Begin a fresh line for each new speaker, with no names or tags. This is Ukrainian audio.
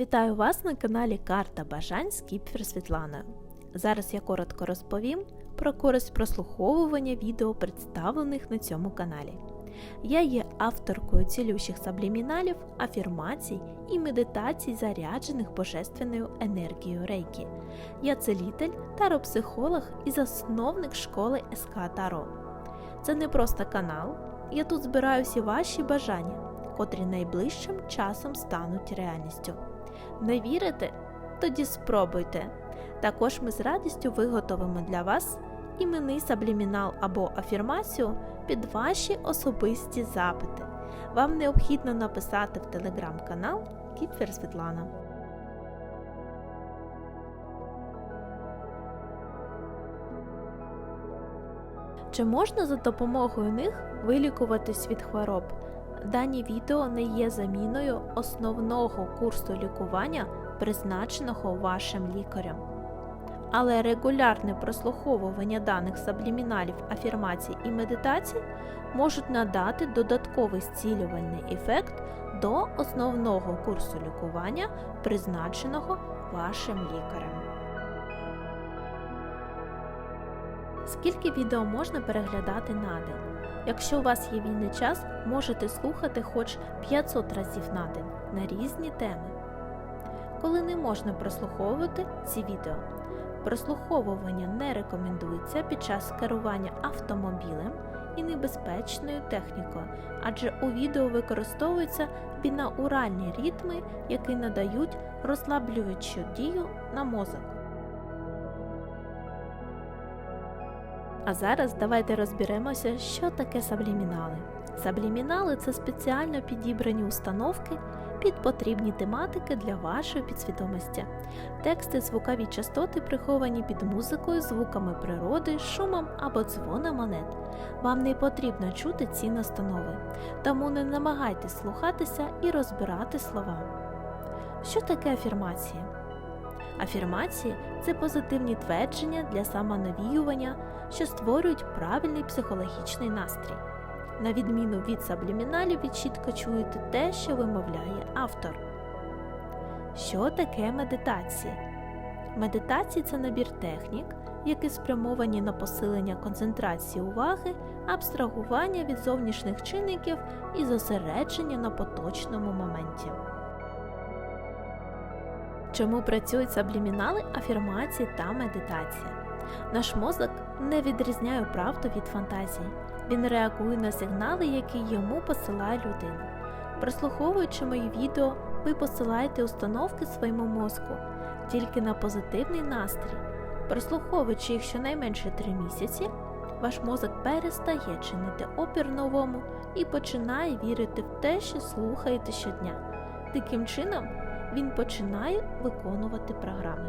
Вітаю вас на каналі Карта Бажань з Кіпфір Світланою. Зараз я коротко розповім про користь прослуховування відео, представлених на цьому каналі. Я є авторкою цілющих сабліміналів, афірмацій і медитацій, заряджених божественною енергією рейкі. Я целитель, таропсихолог і засновник школи СК Таро. Це не просто канал, я тут збираю всі ваші бажання, котрі найближчим часом стануть реальністю. Не вірите? Тоді спробуйте. Також ми з радістю виготовимо для вас іменний саблімінал або афірмацію під ваші особисті запити. Вам необхідно написати в телеграм-канал Кіпфер Світлана. Чи можна за допомогою них вилікуватись від хвороб? Дані відео не є заміною основного курсу лікування, призначеного вашим лікарем. Але регулярне прослуховування даних сабліміналів, афірмацій і медитацій можуть надати додатковий зцілювальний ефект до основного курсу лікування, призначеного вашим лікарем. Скільки відео можна переглядати на день? Якщо у вас є вільний час, можете слухати хоч 500 разів на день на різні теми. Коли не можна прослуховувати ці відео, прослуховування не рекомендується під час керування автомобілем і небезпечною технікою, адже у відео використовуються бінауральні ритми, які надають розслаблюючу дію на мозок. А зараз давайте розберемося, що таке саблімінали. Саблімінали це спеціально підібрані установки під потрібні тематики для вашої підсвідомості. Тексти, звукові частоти приховані під музикою, звуками природи, шумом або дзвоном монет. Вам не потрібно чути ці настанови, тому не намагайтесь слухатися і розбирати слова. Що таке афірмації? Афірмації це позитивні твердження для самонавіювання, що створюють правильний психологічний настрій. На відміну від сабліміналів, ви чітко чуєте те, що вимовляє автор. Що таке медитація? Медитація це набір технік, які спрямовані на посилення концентрації уваги, абстрагування від зовнішніх чинників і зосередження на поточному моменті. Чому працюють саблімінали, афірмації та медитація? Наш мозок не відрізняє правду від фантазії. Він реагує на сигнали, які йому посилає людина. Прослуховуючи мої відео, ви посилаєте установки своєму мозку тільки на позитивний настрій. Прослуховуючи їх щонайменше 3 місяці, ваш мозок перестає чинити опір новому і починає вірити в те, що слухаєте щодня. Таким чином, він починає виконувати програми.